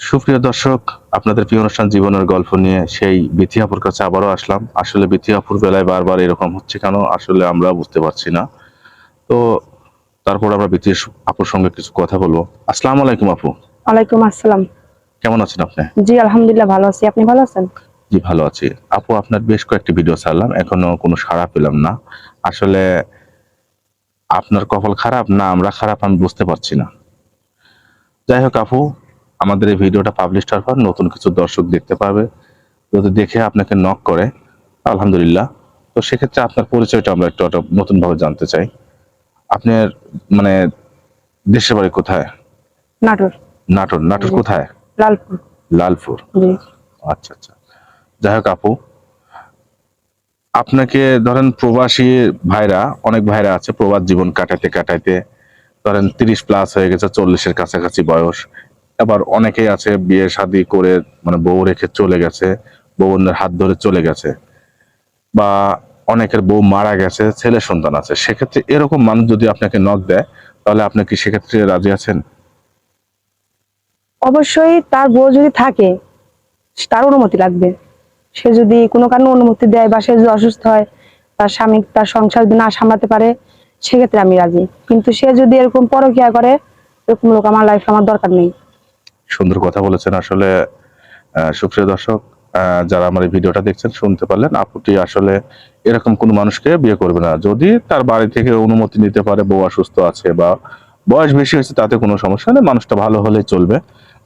সুপ্রিয় দর্শক আপনাদের প্রিয় অনুষ্ঠান জীবনের গল্প নিয়ে সেই বিথিয়াপুর কাছে আবারও আসলাম। আসলে বিথিয়াপুর বেলায় বারবার এরকম হচ্ছে কেন? আসলে আমরা বুঝতে পারছি না। তো তারপর আমরা বিথি আপুর সঙ্গে কিছু কথা বলব। আসসালাম আলাইকুম আপু। ওয়ালাইকুম আসসালাম। কেমন আছেন আপনি? জি আলহামদুলিল্লাহ ভালো আছি। আপনি ভালো আছেন? জি ভালো আছি। আপু আপনার বেশ কয়েকটি ভিডিও ছাড়লাম। এখনও কোনো সাড়া পেলাম না। আসলে আপনার কপাল খারাপ না আমরা খারাপ আমি বুঝতে পারছি না। যাই হোক আপু আমাদের এই ভিডিওটা পাবলিশ হওয়ার পর নতুন কিছু দর্শক দেখতে পাবে। যদি দেখে আপনাকে নক করে আলহামদুলিল্লাহ। তো সেক্ষেত্রে আপনার পরিচয়টা আমরা একটু নতুন ভাবে জানতে চাই। আপনার মানে দেশের বাড়ি কোথায়? নাটোর। নাটোর। নাটোর কোথায়? লালপুর। লালপুর। আচ্ছা আচ্ছা। যাই হোক আপু আপনাকে ধরেন প্রবাসী ভাইরা অনেক ভাইরা আছে প্রবাস জীবন কাটাইতে কাটাইতে ধরেন তিরিশ প্লাস হয়ে গেছে চল্লিশের কাছাকাছি বয়স। আবার অনেকেই আছে বিয়ে শাদী করে মানে বউ রেখে চলে গেছে বউনের হাত ধরে চলে গেছে বা অনেকের বউ মারা গেছে, ছেলে সন্তান আছে। সেক্ষেত্রে এরকম মানুষ যদি আপনাকে নক দেয়, তাহলে আপনি কি সেক্ষেত্রে রাজি আছেন? অবশ্যই তার বউ যদি থাকে, তার অনুমতি লাগবে। সে যদি কোনো কারণে অনুমতি দেয় বা সে যদি অসুস্থ হয়, তার স্বামী, তার সংসার যদি না সামলাতে পারে, সেক্ষেত্রে আমি রাজি। কিন্তু সে যদি এরকম পরকিয়া করে, এরকম লোক আমার লাইফে আমার দরকার নেই। সুন্দর কথা বলেছেন আসলে সুপ্রিয় দর্শক যারা আমার এই ভিডিওটা দেখছেন শুনতে পারলেন আপুটি আসলে এরকম কোন মানুষকে বিয়ে করবে না। যদি তার বাড়ি থেকে অনুমতি নিতে পারে বউ অসুস্থ আছে বা বয়স বেশি হয়েছে তাতে কোনো সমস্যা নেই মানুষটা ভালো হলেই চলবে।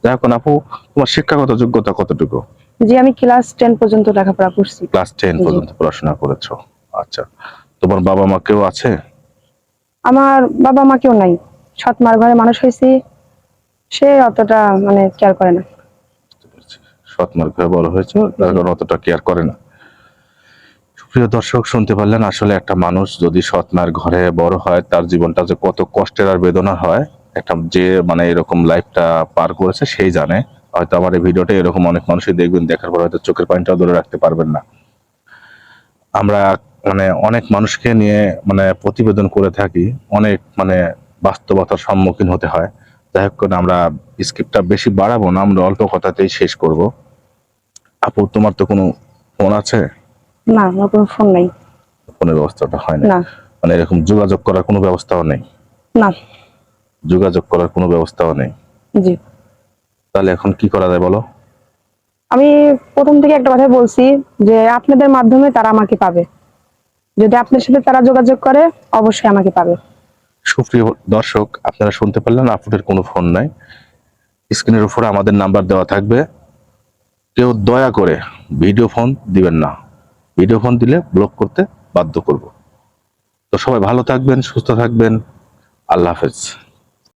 যাই হোক আপু তোমার শিক্ষাগত যোগ্যতা কতটুকু? যে আমি ক্লাস টেন পর্যন্ত লেখাপড়া করছি। ক্লাস টেন জি। পর্যন্ত পড়াশোনা করেছ। আচ্ছা তোমার বাবা মা কেউ আছে? আমার বাবা মা কেউ নাই। সৎ মার ঘরে মানুষ হয়েছি। সে অতটা মানে কেয়ার করে না। সৎ মার ঘরে বড় হয়েছে তার কারণে অতটা কেয়ার করে না। প্রিয় দর্শক শুনতে পারলেন আসলে একটা মানুষ যদি সৎ ঘরে বড় হয় তার জীবনটা যে কত কষ্টের আর বেদনা হয় একটা যে মানে এরকম লাইফটা পার করেছে সেই জানে। হয়তো আমার এই ভিডিওটা এরকম অনেক মানুষই দেখবেন দেখার পর হয়তো চোখের পানিটাও ধরে রাখতে পারবেন না। আমরা মানে অনেক মানুষকে নিয়ে মানে প্রতিবেদন করে থাকি অনেক মানে বাস্তবতার সম্মুখীন হতে হয়। যাই হোক করে আমরা স্ক্রিপ্টটা বেশি বাড়াবো না আমরা অল্প কথাতেই শেষ করব। আপু তোমার তো কোনো ফোন আছে? না আমার কোনো ফোন নাই। ফোনের ব্যবস্থাটা হয় না না। মানে এরকম যোগাযোগ করার কোনো ব্যবস্থাও নেই? না। যোগাযোগ করার কোনো ব্যবস্থাও নেই? জি। তাহলে এখন কি করা যায় বলো? আমি প্রথম থেকে একটা কথা বলছি যে আপনাদের মাধ্যমে তারা আমাকে পাবে। যদি আপনার সাথে তারা যোগাযোগ করে অবশ্যই আমাকে পাবে। সুপ্রিয় দর্শক, আপনারা শুনতে পারলেন আপুদের কোনো ফোন নাই। স্ক্রিনের উপরে আমাদের নাম্বার দেওয়া থাকবে। কেউ দয়া করে ভিডিও ফোন দিবেন না। ভিডিও ফোন দিলে ব্লক করতে বাধ্য করব। তো সবাই ভালো থাকবেন, সুস্থ থাকবেন। আল্লাহ হাফেজ।